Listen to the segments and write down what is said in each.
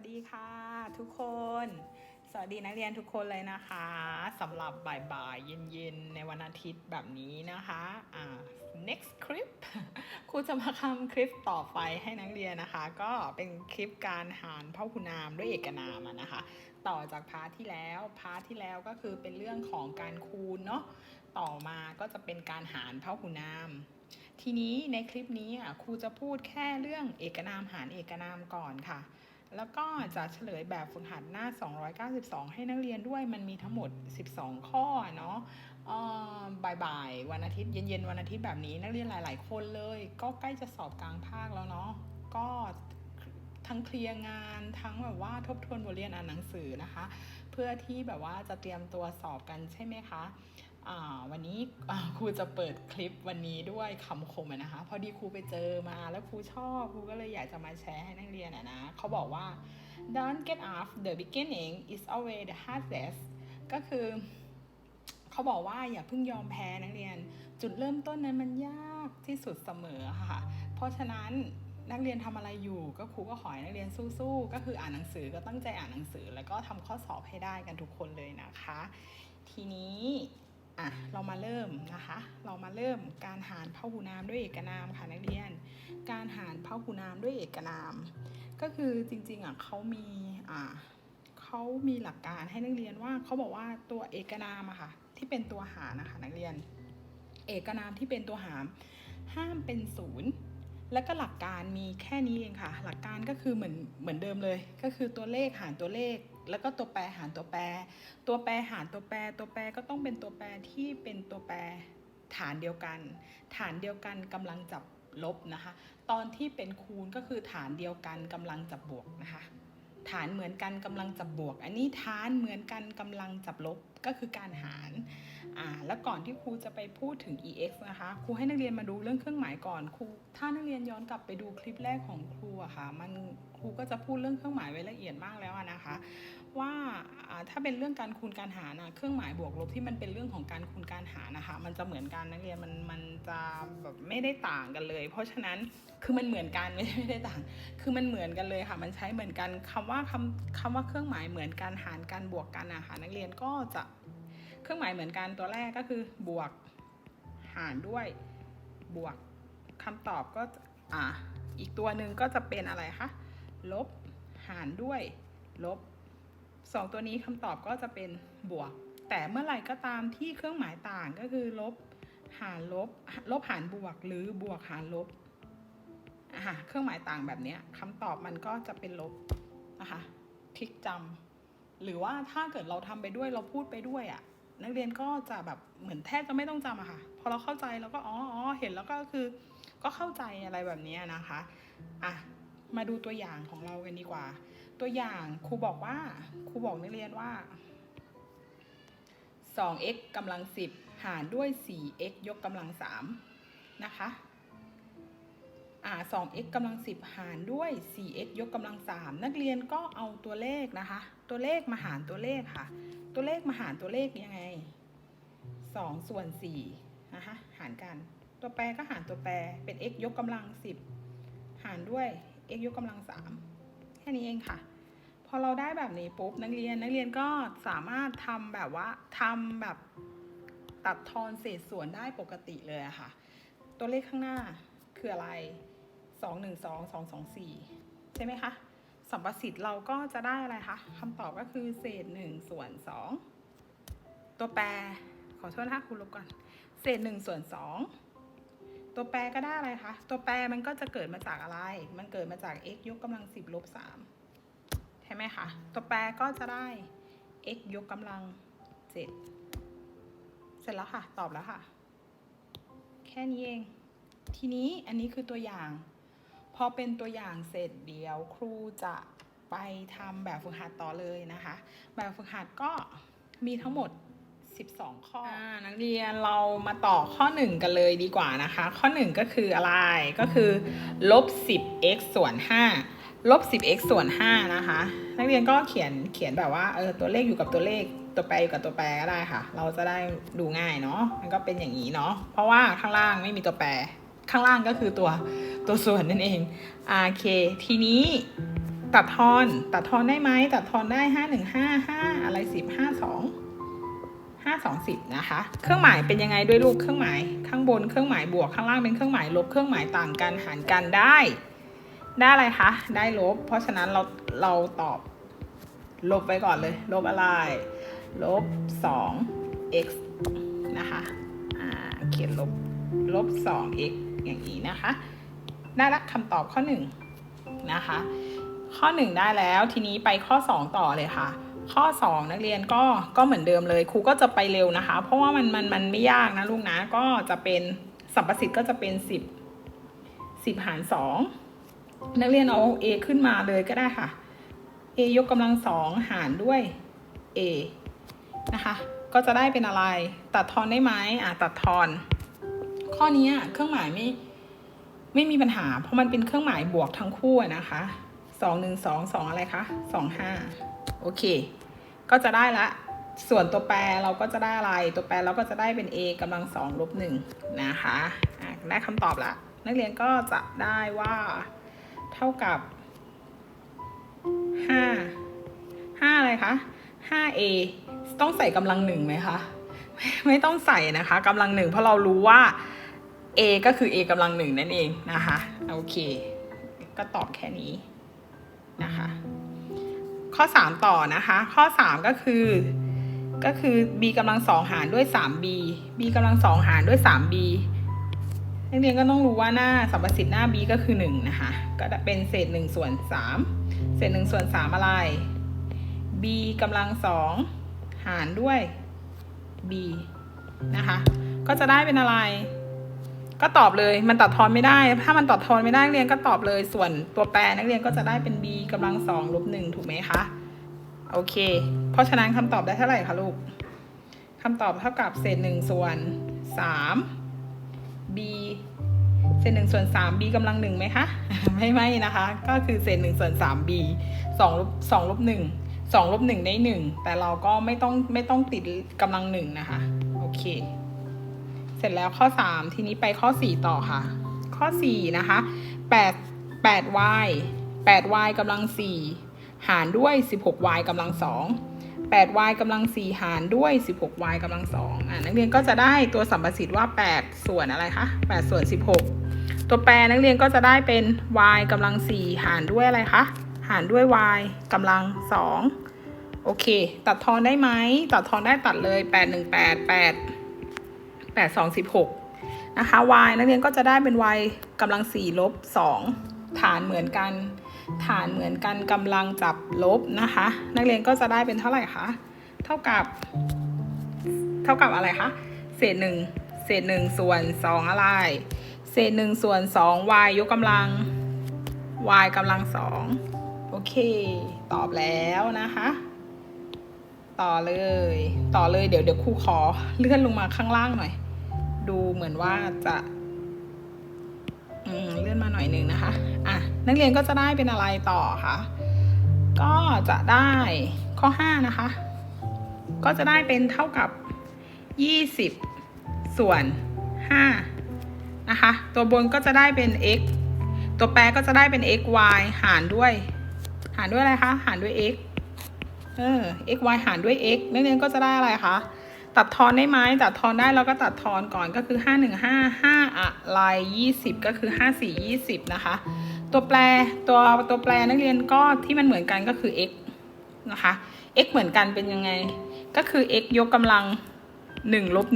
วัสดีค่ะ ทุกคน สวัสดีนักเรียนทุกคนเลยนะคะสำหรับบ่ายๆเย็นๆ ในวันอาทิตย์แบบนี้นะคะอ่า next clip ครูจะมาทำคลิปต่อไปให้นักเรียนนะคะ ก็เป็นคลิปการหารพหุนามด้วยเอกนามนะคะ ต่อจากพาร์ทที่แล้วพาร์ทที่แล้วก็คือเป็นเรื่องของการคูณเนาะต่อมาก็จะเป็นการหารพหุนามทีนี้ในคลิปนี้อะครูจะพูดแค่เรื่องเอกนามหารเอกนามก่อนค่ะ แล้วก็จะเฉลยแบบฝึกหัดหน้า 292 ให้นักเรียนด้วย มันมีทั้งหมด 12 ข้อเนาะอ่อบ่ายๆ วันอาทิตย์เย็นๆ วันอาทิตย์แบบนี้นักเรียนหลาย ๆ คนเลย ก็ใกล้จะสอบกลางภาคแล้วเนาะ ก็ทั้งเคลียร์งานทั้งแบบว่าทบทวนบทเรียนอ่านหนังสือนะคะ เพื่อที่แบบว่าจะเตรียมตัวสอบกันใช่ไหมคะ วันนี้ครูจะเปิดคลิปวันนี้ด้วยคำคมนะคะ พอดีครูไปเจอมาแล้วครูชอบครูก็เลยอยากจะมาแชร์ให้นักเรียนอะนะเขาบอกว่า don't get off the beginning is always the hardest ก็คือเขาบอกว่าอย่าเพิ่งยอมแพ้นักเรียน จุดเริ่มต้นนั้นมันยากที่สุดเสมอค่ะ เพราะฉะนั้นนักเรียนทำอะไรอยู่ก็ครูก็ขอให้นักเรียนสู้ๆ ก็คืออ่านหนังสือก็ตั้งใจอ่านหนังสือ แล้วก็ทำข้อสอบให้ได้กันทุกคนเลยนะคะ ทีนี้ อะเรามาเริ่มนะคะ เรามาเริ่มการหารพหุนามด้วยเอกนามค่ะนักเรียน การหารพหุนามด้วยเอกนาม ก็คือจริงๆอะเขามีอ่าเขามีหลักการให้นักเรียนว่าเขาบอกว่าตัวเอกนามอะค่ะที่เป็นตัวหารนะคะนักเรียน เอกนามที่เป็นตัวหารห้ามเป็นศูนย์แล้วก็หลักการมีแค่นี้เองค่ะ หลักการก็คือเหมือนเหมือนเดิมเลย ก็คือตัวเลขหารตัวเลข แล้วก็ตัวแปรหารตัวแปร ตัวแปรหารตัวแปร ตัวแปรก็ต้องเป็นตัวแปรที่เป็นตัวแปรฐานเดียวกัน ฐานเดียวกันกำลังจับลบนะคะ ตอนที่เป็นคูณก็คือฐานเดียวกันกำลังจับบวกนะคะ ฐานเหมือนกันกำลังจับบวก อันนี้ฐานเหมือนกันกำลังจับลบก็คือการหาร อ่า แล้วก่อนที่ครูจะไปพูดถึง ex นะคะ ครูให้นักเรียนมาดูเรื่องเครื่องหมายก่อน ครู ถ้านักเรียนย้อนกลับไปดูคลิปแรกของครูอะค่ะ มันครูก็จะพูดเรื่องเครื่องหมายไว้ละเอียดมากแล้ว ว่าถ้าเป็นเรื่องการคูณการหารนะเครื่องหมายบวกลบที่มันเป็นเรื่องของการคูณการหารนะคะ มันจะเหมือนกันนักเรียนมันมันจะแบบไม่ได้ต่างกันเลย เพราะฉะนั้นคือมันเหมือนกันไม่ใช่ไม่ได้ต่าง คือมันเหมือนกันเลยค่ะ มันใช้เหมือนกันคำว่าคำคำว่าเครื่องหมายเหมือนกันหารกันบวกกันอะคะนักเรียนก็จะเครื่องหมายเหมือนกันตัวแรกก็คือบวกหารด้วยบวกคำตอบก็อ่าอีกตัวหนึ่งก็จะเป็นอะไรคะลบหารด้วยลบ สองตัวนี้คำตอบก็จะเป็นบวก แต่เมื่อไหร่ก็ตามที่เครื่องหมายต่างก็คือลบหารลบลบหารบวกหรือบวกหารลบอ่าเครื่องหมายต่างแบบนี้คำตอบมันก็จะเป็นลบนะคะคลิกจำหรือว่าถ้าเกิดเราทำไปด้วยเราพูดไปด้วยอะ่ะนักเรียนก็จะแบบเหมือนแทบจะไม่ต้องจำอะค่ะพอเราเข้าใจเราก็อ๋ออ๋อเห็นแล้วก็คือก็เข้าใจอะไรแบบนี้นะคะอะมาดูตัวอย่างของเรากันดีกว่า ตัวอย่างครูบอกว่าครูบอกนักเรียนว่า 2x กำลัง 10 หารด้วย 4x ยกกำลัง 3 นะคะอ่า 2x กำลัง 10 หารด้วย 4x ยกกำลัง 3 นักเรียนก็เอาตัวเลขนะคะ ตัวเลขมาหารตัวเลขค่ะ ตัวเลขมาหารตัวเลขยังไง 2 ส่วน4นะคะ หารกัน ตัวแปรก็หารตัวแปร เป็น x ยกกำลัง 10 หารด้วย x ยกกำลัง 3 แค่นี้เองค่ะ พอเราได้แบบนี้ปุ๊บนักเรียนนักเรียนก็สามารถทำแบบว่าทำแบบตัดทอนเศษส่วนได้ปกติเลยอะค่ะ ตัวเลขข้างหน้าคืออะไร 2 1 2 2 2 4 ใช่ไหมคะสัมประสิทธิ์เราก็จะได้อะไรคะคำตอบก็คือเศษ 1 ส่วน 2 ตัวแปรขอโทษนะคะคุณลบก่อน เศษ 1 ส่วน 2 ตัวแปรก็ได้อะไรคะ ตัวแปรมันก็จะเกิดมาจากอะไร มันเกิดมาจาก x ยกกำลัง 10 ลบ 3 ใช่ไหมคะ ตัวแปรก็จะได้ x ยกกำลัง 7 เสร็จแล้วค่ะ ตอบแล้วค่ะ แค่นี้เอง ทีนี้อันนี้คือตัวอย่าง พอเป็นตัวอย่างเสร็จเดี๋ยวครูจะไปทำแบบฝึกหัดต่อเลยนะคะ แบบฝึกหัดก็มีทั้งหมด 12 ข้ออนักเรียนเรามาต่อข้อ 1 กันเลยดีกว่านะคะ ข้อ 1 ก็คืออะไรก็คือลบ 10x ส่วน 5 ลบ 10x ส่วน 5 นะคะ นักเรียนก็เขียนเขียนแบบว่าเออตัวเลขอยู่กับตัวเลขตัวแปรอยู่กับตัวแปรก็ได้ค่ะ เราจะได้ดูง่ายเนาะมันก็เป็นอย่างนี้เนาะเพราะว่าข้างล่างไม่มีตัวแปร ข้างล่างก็คือตัวตัวส่วนนั่นเองโอเค ทีนี้ตัดทอนตัดทอนได้ไหมตัดทอนได้ห้าหนึ่งห้าห้าอะไรสิบห้าสองห้าสองสิบนะคะ เครื่องหมายเป็นยังไงด้วยลูกเครื่องหมาย ข้างบนเครื่องหมายบวกข้างล่างเป็นเครื่องหมายลบเครื่องหมายต่างกันหารกันได้ ได้อะไรคะ ได้ลบ เพราะฉะนั้นเราเราตอบลบไปก่อนเลย ลบอะไร ลบสอง x นะคะเขียนลบ ลบสอง x อย่างนี้นะคะ ได้ละคำตอบข้อหนึ่งนะคะ ข้อ 1 ได้แล้วทีนี้ไปข้อ 2 ต่อเลยค่ะ ข้อ 2 นักเรียนก็ก็เหมือนเดิมเลยครูก็จะไปเร็วนะคะ เพราะว่ามันมันมันไม่ยากนะลูกนะ ก็จะเป็นสัมประสิทธิ์ก็จะเป็น 10 10 หาร 2 นักเรียนเอา a ขึ้นมาเลยก็ได้ค่ะ a ยกกำลังสองหารด้วย a นะคะ ก็จะได้เป็นอะไร ตัดทอนได้ไหมอะตัดทอน ข้อนี้เครื่องหมายไม่ไม่มีปัญหา เพราะมันเป็นเครื่องหมายบวกทั้งคู่นะคะสองหนึ่งสองสองอะไรคะสองห้าโอเค ก็จะได้ละ ส่วนตัวแปรเราก็จะได้อะไร ตัวแปรเราก็จะได้เป็น a กำลังสองลบหนึ่งนะคะะได้คำตอบละ นักเรียนก็จะได้ว่า เท่ากับห้าห้าอะไรคะห้า a ต้องใส่กำลังหนึ่งไหมคะไม่ไม่ต้องใส่นะคะกำลังหนึ่งเพราะเรารู้ว่า a ก็คือ a กำลังหนึ่งนั่นเองนะคะโอเค ก็ตอบแค่นี้นะคะข้อ 3 ต่อนะคะ ข้อ 3 ก็คือ ก็คือ b กำลังสองหารด้วย 3b b กำลังสองหารด้วย 3b นักเรียนก็ต้องรู้ว่าหน้าสัมประสิทธิ์หน้า b ก็คือ1นะคะ ก็จะเป็นเศษ1ส่วน3เศษ1ส่วน3อะไร b กำลังสองหารด้วย b นะคะ ก็จะได้เป็นอะไร ก็ตอบเลย มันตัดทอนไม่ได้ ถ้ามันตัดทอนไม่ได้นักเรียนก็ตอบเลย ส่วนตัวแปรนักเรียนก็จะได้เป็น b กำลังสองลบหนึ่งถูกไหมคะ โอเค เพราะฉะนั้นคำตอบได้เท่าไหร่คะลูกคำตอบเท่ากับเศษหนึ่งส่วนสาม b เศษหนึ่งส่วนสาม b กำลังหนึ่งไหมคะ ไม่ไม่นะคะ ก็คือเศษหนึ่งส่วนสาม b สองลบสองลบหนึ่งสองลบหนึ่งได้หนึ่งแต่เราก็ไม่ต้องไม่ต้องติดกำลังหนึ่งนะคะ โอเค เสร็จแล้วข้อ3ทีนี้ไปข้อ4ต่อค่ะ ข้อ4นะคะ8 8y 8y กำลัง4หารด้วย 16y กำลัง2 8y กำลัง 4 หารด้วย 16y กำลัง2อ่านักเรียนก็จะได้ตัวสัมประสิทธิ์ว่า 8 ส่วนอะไรคะ 8 ส่วน 16 ตัวแปรนักเรียนก็จะได้เป็น y กำลัง 4 หารด้วยอะไรคะ หารด้วย y กำลัง 2 โอเค ตัดทอนได้ไหม ตัดทอนได้ตัดเลย 8 1 8 8 8 2 16 นะคะ y นักเรียนก็จะได้เป็น y กำลัง 4 ลบ 2 ฐานเหมือนกัน ฐานเหมือนกันกำลังจับลบนะคะ นักเรียนก็จะได้เป็นเท่าไหร่คะ เท่ากับ เท่ากับอะไรคะ เศษ1เศษ1ส่วน2อะไร เศษ1ส่วน2 y ยกกำลัง y กำลัง2โอเค ตอบแล้วนะคะ ต่อเลย ต่อเลย เดี๋ยวเดี๋ยวครูขอเลื่อนลงมาข้างล่างหน่อย ดูเหมือนว่าจะ เลื่อนมาหน่อยนึงนะคะอะนักเรียนก็จะได้เป็นอะไรต่อคะก็จะได้ข้อ 5 นะคะ ก็จะได้เป็นเท่ากับ 20 ส่วน 5 นะคะ ตัวบนก็จะได้เป็น x ตัวแปรก็จะได้เป็น x y หารด้วย หารด้วยอะไรคะ หารด้วย x เออ x y หารด้วย x นักเรียนก็จะได้อะไรคะ ตัดทอนได้ไหมตัดทอนได้เราก็ตัดทอนก่อนก็คือ 5 1 5 5อะไร20 ก็คือ 5 4 20 นะคะ ตัวแปรตัวตัวแปรนักเรียนก็ที่มันเหมือนกันก็คือ x นะคะ x เหมือนกันเป็นยังไง ก็คือ x ยกกำลัง1ลบ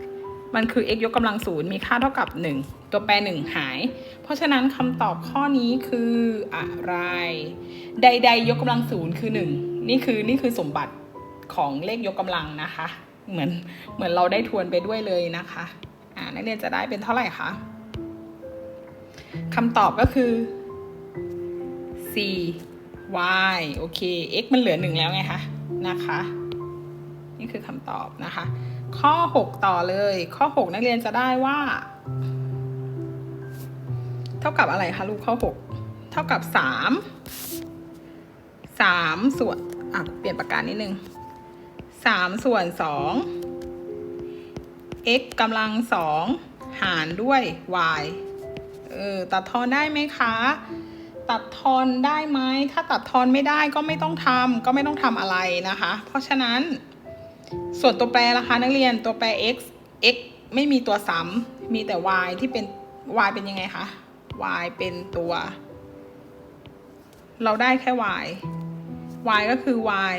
1มันคือ x ยกกำลัง0มีค่าเท่ากับ 1 ตัวแปร 1 หาย เพราะฉะนั้นคำตอบข้อนี้คืออะไร ใด ๆ ยกกำลังศูนย์คือ 1 นี่คือนี่คือสมบัติของเลขยกกำลังนะคะ เหมือนเหมือนเราได้ทวนไปด้วยเลยนะคะอ่านักเรียนจะได้เป็นเท่าไหร่คะคำตอบก็คือ c y โอเค x มันเหลือหนึ่งแล้วไงคะนะคะ นี่คือคำตอบนะคะ ข้อ 6 ต่อเลย ข้อ 6 นักเรียนจะได้ว่า เท่ากับอะไรคะลูกข้อ 6 เท่ากับ 3 3 ส่วนอะเปลี่ยนประการนิดนึง 3 ส่วน 2 x กำลัง 2 หารด้วย y เออตัดทอนได้ไหมคะ ตัดทอนได้ไหม ถ้าตัดทอนไม่ได้ก็ไม่ต้องทำก็ไม่ต้องทำอะไรนะคะ เพราะฉะนั้น ส่วนตัวแปรราคานักเรียนตัวแปร x x ไม่มีตัวซ้ำมีแต่ y ที่เป็น y เป็นยังไงคะ y เป็นตัว เราได้แค่ y y ก็คือ y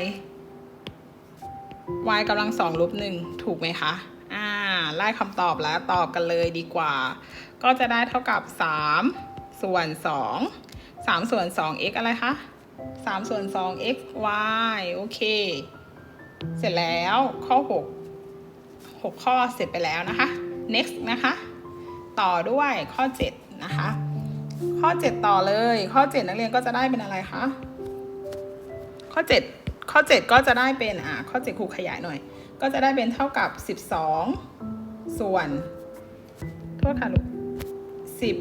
y กำลังสองลบหนึ่งถูกไหมคะ อ่า ไล่คำตอบแล้วตอบกันเลยดีกว่า ก็จะได้เท่ากับ 3 ส่วน 2 3 ส่วน 2 x อะไรคะ 3 ส่วน 2 x y โอเค เสร็จแล้วข้อ 6 6 ข้อเสร็จไปแล้วนะคะ next นะคะ ต่อด้วยข้อ 7 นะคะ ข้อ 7 ต่อเลย ข้อ 7 นักเรียนก็จะได้เป็นอะไรคะ ข้อ 7 ข้อ 7 ก็จะได้เป็นอ่าข้อ 7ครูขยายหน่อย ก็จะได้เป็นเท่ากับ 12 ส่วน โทษค่ะลูก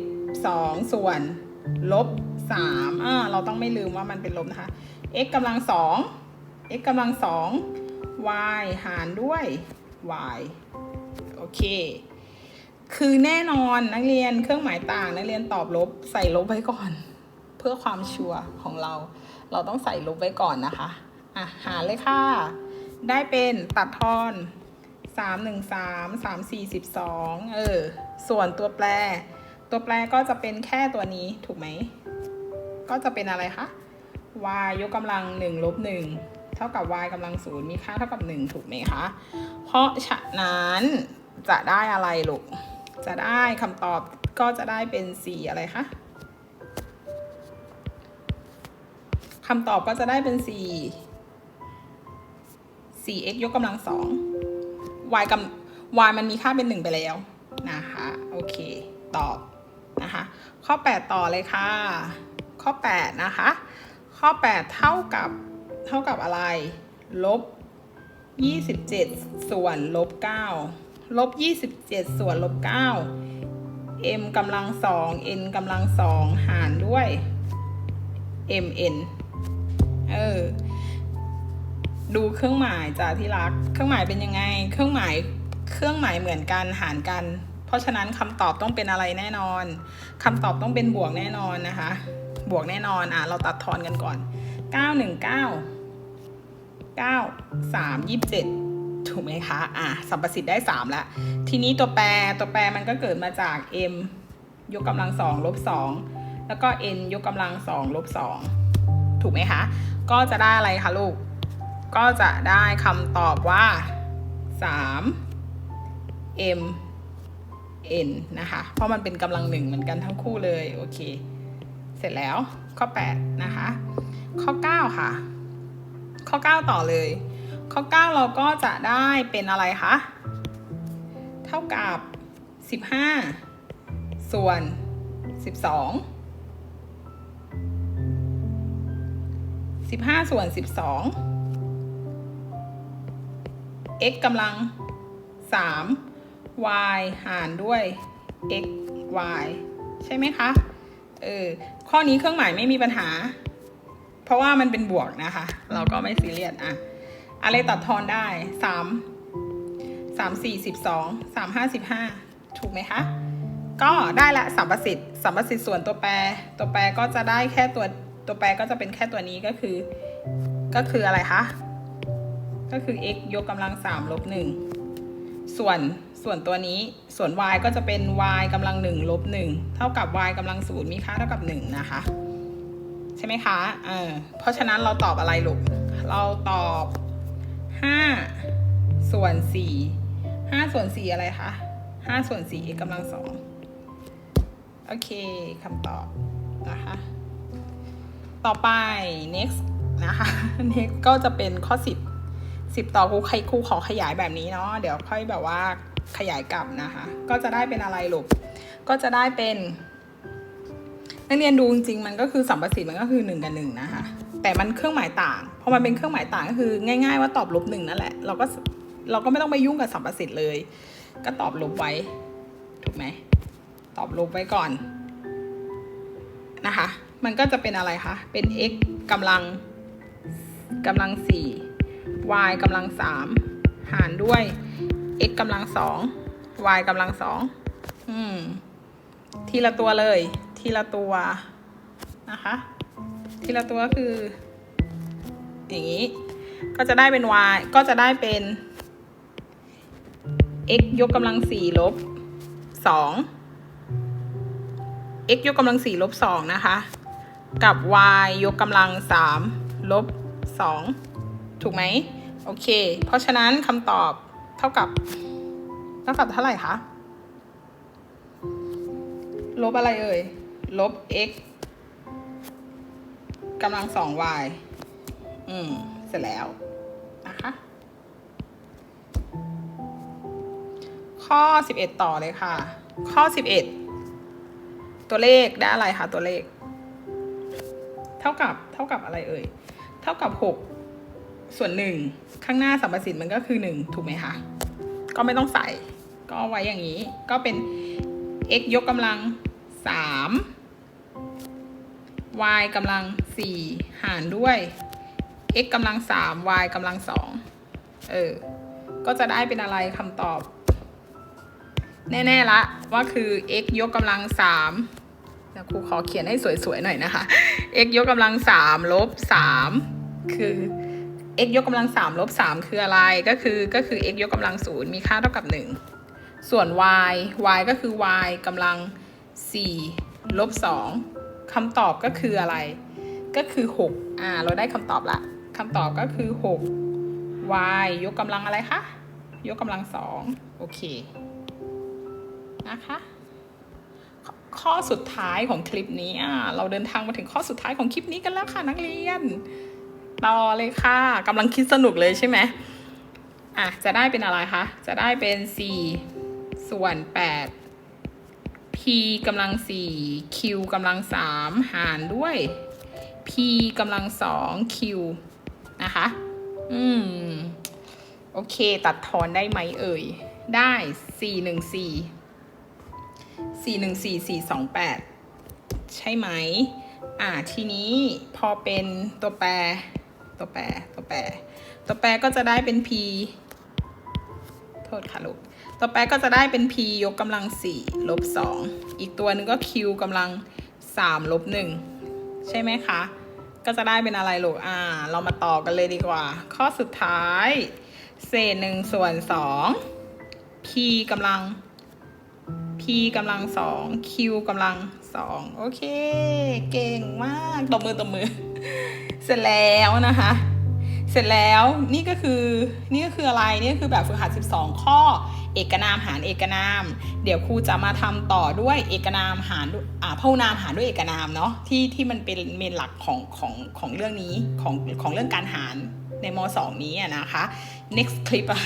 12 ส่วน ลบ3อ่าเราต้องไม่ลืมว่ามันเป็นลบนะคะ x กำลัง 2 x กำลัง 2 y หารด้วย y โอเค คือแน่นอนนักเรียนเครื่องหมายต่างนักเรียนตอบลบใส่ลบไว้ก่อน เพื่อความชัวร์ของเรา เราต้องใส่ลบไว้ก่อนนะคะ อะหาเลยค่ะ ได้เป็นตัดทอนสามหนึ่งสามสามสี่สิบสองเออ ส่วนตัวแปร ตัวแปรก็จะเป็นแค่ตัวนี้ถูกไหม ก็จะเป็นอะไรคะ y ยกกำลังหนึ่งลบหนึ่งเท่ากับ y กำลังศูนย์มีค่าเท่ากับหนึ่งถูกไหมคะ เพราะฉะนั้นจะได้อะไรลูก จะได้คำตอบก็จะได้เป็นสี่อะไรคะคำตอบก็จะได้เป็นสี่ 4x ยกกำลังสอง y กำ y มันมีค่าเป็นหนึ่งไปแล้วนะคะ โอเค ตอบนะคะ ข้อ 8 ต่อเลยค่ะ ข้อ 8 นะคะ ข้อ 8 เท่ากับเท่ากับอะไร ลบ 27 ส่วนลบ 9 ลบ 27 ส่วนลบ 9 m กำลังสอง n กำลังสองหารด้วย mn เออ ดูเครื่องหมายจ้ะที่รัก เครื่องหมายเป็นยังไง เครื่องหมาย เครื่องหมายเหมือนกันหารกัน เพราะฉะนั้นคำตอบต้องเป็นอะไรแน่นอนคำตอบต้องเป็นบวกแน่นอนนะคะ บวกแน่นอน อะ เราตัดทอนกันก่อน 9 1 9 9 3 27 ถูกไหมคะ อะสัมประสิทธิ์ได้ 3 แล้ว ทีนี้ตัวแปร ตัวแปรมันก็เกิดมาจาก m ยกกำลังสองลบสองแล้วก็ n ยกกำลังสองลบสองถูกไหมคะ ก็จะได้อะไรคะลูก ก็จะได้คำตอบว่า 3 m n นะคะ เพราะมันเป็นกำลังหนึ่งเหมือนกันทั้งคู่เลย โอเค เสร็จแล้วข้อ 8 นะคะ ข้อ 9 ค่ะ ข้อ 9 ต่อเลย ข้อ 9 เราก็จะได้เป็นอะไรคะ เท่ากับ 15 ส่วน 12 15 ส่วน 12 x กำลัง 3 y หารด้วย x y ใช่ไหมคะ เออ ข้อนี้เครื่องหมายไม่มีปัญหา เพราะว่ามันเป็นบวกนะคะ เราก็ไม่ซีเรียสอะอะไรตัดทอนได้ 3 3 4 12 3 5 15 ถูกไหมคะ ก็ได้ละสัมประสิทธิ์สัมประสิทธิ์ส่วนตัวแปร ตัวแปรก็จะได้แค่ตัว ตัวแปรก็จะเป็นแค่ตัวนี้ก็คือ ก็คืออะไรคะ ก็คือ x ยกกำลัง3ลบ1ส่วนส่วนตัวนี้ส่วน y ก็จะเป็น y กำลัง1ลบ1เท่ากับ y กำลัง0มีค่าเท่ากับ 1 นะคะ ใช่ไหมคะเออเพราะฉะนั้นเราตอบอะไรลูก เราตอบ 5 ส่วน 4 5 ส่วน 4 อะไรคะ 5 ส่วน 4 x กำลัง 2 โอเคคำตอบนะคะ ต่อไป next นะคะ next ก็จะเป็นข้อ 10 10ต่อครูใครครูขอขยายแบบนี้เนาะเดี๋ยวค่อยแบบว่าขยายกลับนะคะ ก็จะได้เป็นอะไรลูกก็จะได้เป็น นักเรียนดูจริงๆมันก็คือสัมประสิทธิ์มันก็คือ1กับ1นะคะแต่มันเครื่องหมายต่างพอมันเป็นเครื่องหมายต่างก็คือ ง่าย ๆ ว่าตอบลบหนึ่งนั่นแหละเราก็เราก็ไม่ต้องไปยุ่งกับสัมประสิทธิ์เลย ก็ตอบลบไว้ ถูกไหมตอบลบไว้ก่อนนะคะ มันก็จะเป็นอะไรคะเป็น x กำลังกำลังสี่ y กำลังสามหารด้วย x กำลังสอง y กำลังสองอืม ทีละตัวเลย ทีละตัวนะคะ ทีละตัวคือ อย่างนี้ ก็จะได้เป็น y ก็จะได้เป็น x ยกกำลังสี่ลบสอง x ยกกำลังสี่ลบสองนะคะ กับ y ยกกำลังสามลบสองถูกไหม โอเค เพราะฉะนั้นคำตอบเท่ากับเท่ากับเท่าไหร่คะ ลบอะไรเอ่ย ลบ x กำลังสอง y อืม เสร็จแล้ว นะคะ ข้อ 11 ต่อเลยค่ะ ข้อ 11 ตัวเลขได้อะไรคะตัวเลข เท่ากับเท่ากับอะไรเอ่ย เท่ากับ 6 ส่วน1ข้างหน้าสัมประสิทธิ์มันก็คือ1ถูกไหมคะ ก็ไม่ต้องใส่ ก็ไว้อย่างนี้ ก็เป็น x ยกกำลัง3 y กำลัง4หารด้วย x กำลัง3 y กำลัง2เออ ก็จะได้เป็นอะไรคำตอบ แน่ๆละว่าคือ x ยกกำลัง3เดี๋ยวครูขอเขียนให้สวยๆหน่อยนะคะ x ยกกำลัง3ลบ3คือ x ยกกำลัง3ลบ3คืออะไรก็คือก็คือ x ยกกำลัง0มีค่าเท่ากับ1ส่วน y y ก็คือ y กำลัง4ลบ2คำตอบก็คืออะไร ก็คือ6อ่าเราได้คำตอบละคำตอบก็คือ6 y ยกกำลังอะไรคะยกกำลัง2โอเคนะคะข้อสุดท้ายของคลิปนี้เราเดินทางมาถึงข้อสุดท้ายของคลิปนี้กันแล้วค่ะนักเรียน ต่อเลยค่ะกำลังคิดสนุกเลยใช่ไหมอะจะได้เป็นอะไรคะ จะได้เป็น 4 ส่วน 8 p กำลัง 4 q กำลัง 3 หารด้วย p กำลัง 2 q นะคะ อืม โอเค ตัดทอนได้ไหมเอ่ย ได้ 4 1 4 4 1 4 4 2 8 ใช่ไหม อ่า ทีนี้พอเป็นตัวแปร ตัวแปรตัวแปรตัวแปรก็จะได้เป็น p โทษค่ะลูกตัวแปรก็จะได้เป็น p ยกกำลัง4ลบ2อีกตัวหนึ่งก็ q กำลัง3ลบ1ใช่ไหมคะ ก็จะได้เป็นอะไรลูกอ่า เรามาต่อกันเลยดีกว่า ข้อสุดท้าย เศษหนึ่งส่วนสอง p กำลัง p กำลังสอง q กำลังสองโอเค เก่งมากตบมือตบมือ เสร็จแล้วนะคะ เสร็จแล้วนี่ก็คือนี่ก็คืออะไรนี่ก็คือแบบฝึกหัด 12 ข้อ เอกนามหารเอกนาม เดี๋ยวครูจะมาทำต่อด้วยเอกนามหารด้วยอ่าพหุนามหารด้วยเอกนามเนาะที่ที่มันเป็นเมนหลักของของของเรื่องนี้ของของเรื่องการหารในม .2 นี้นะคะ next clip อะ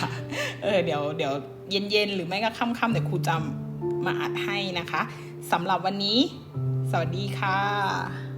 เออเดี๋ยวเดี๋ยวเย็นๆหรือไม่ก็ค่ำๆเดี๋ยวครูจะ มาอัดให้นะคะสำหรับวันนี้ สวัสดีค่ะ